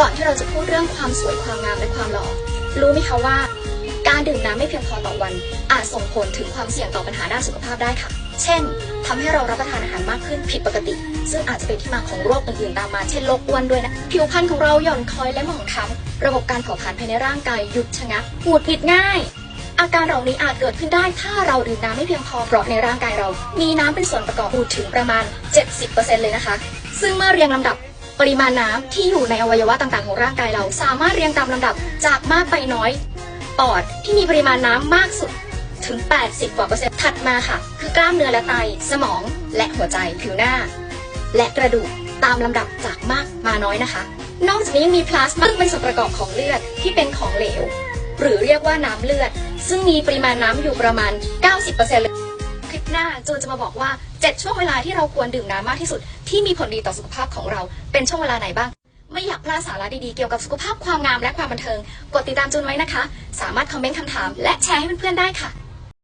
ก่อนที่เราจะพูดเรื่องความสวยความงามและความหล่อ รู้ไหมคะว่า การดื่มน้ำไม่เพียงพอต่อวัน อาจส่งผลถึงความเสี่ยงต่อปัญหาด้านสุขภาพได้ค่ะ เช่นทำให้เรารับประทานอาหารมากขึ้นผิดปกติ ซึ่งอาจจะเป็นที่มาของโรคอื่นๆตามมา เช่นโรคอ้วนด้วยนะ ผิวพรรณของเราหย่อนคล้อยและหมองคล้ำระบบการเผาผลาญภายในร่างกายหยุดชะงักหงุดหงิดง่าย อาการเหล่านี้อาจเกิดขึ้นได้ถ้าเราดื่มน้ำไม่เพียงพอเพราะในร่างกายเรา มีน้ำเป็นส่วนประกอบอูถึงประมาณ 70%เลยนะคะ ซึ่งเมื่อเรียงลำดับ ปริมาณน้ำที่อยู่ในอวัยวะต่างๆ ของร่างกายเรา สามารถเรียงตามลำดับจากมากไปน้อย ปอดที่มีปริมาณน้ำมากสุดถึง 80 กว่าเปอร์เซ็นต์ถัดมาค่ะ คือกล้ามเนื้อและไต สมอง และหัวใจผิวหน้า และกระดูกตามลำดับจากมากมาน้อยนะคะ นอกจากนี้ยังมีพลาสมาซึ่งเป็นส่วนประกอบของเลือดที่เป็นของเหลว หรือเรียกว่าน้ำเลือด ซึ่งมีปริมาณน้ำอยู่ประมาณ 90%เลย คลิปหน้าจูนจะมาบอกว่า 7 ช่วงเวลาที่เราควรดื่มน้ำมากที่สุด ที่มีผลดีต่อสุขภาพของเราเป็นช่วงเวลาไหนบ้าง ไม่อยากพลาดสาระดีๆเกี่ยวกับสุขภาพความงามและความบันเทิง กดติดตามจูนไว้นะคะ สามารถคอมเมนต์คำถาม และแชร์ให้เพื่อนๆได้ค่ะ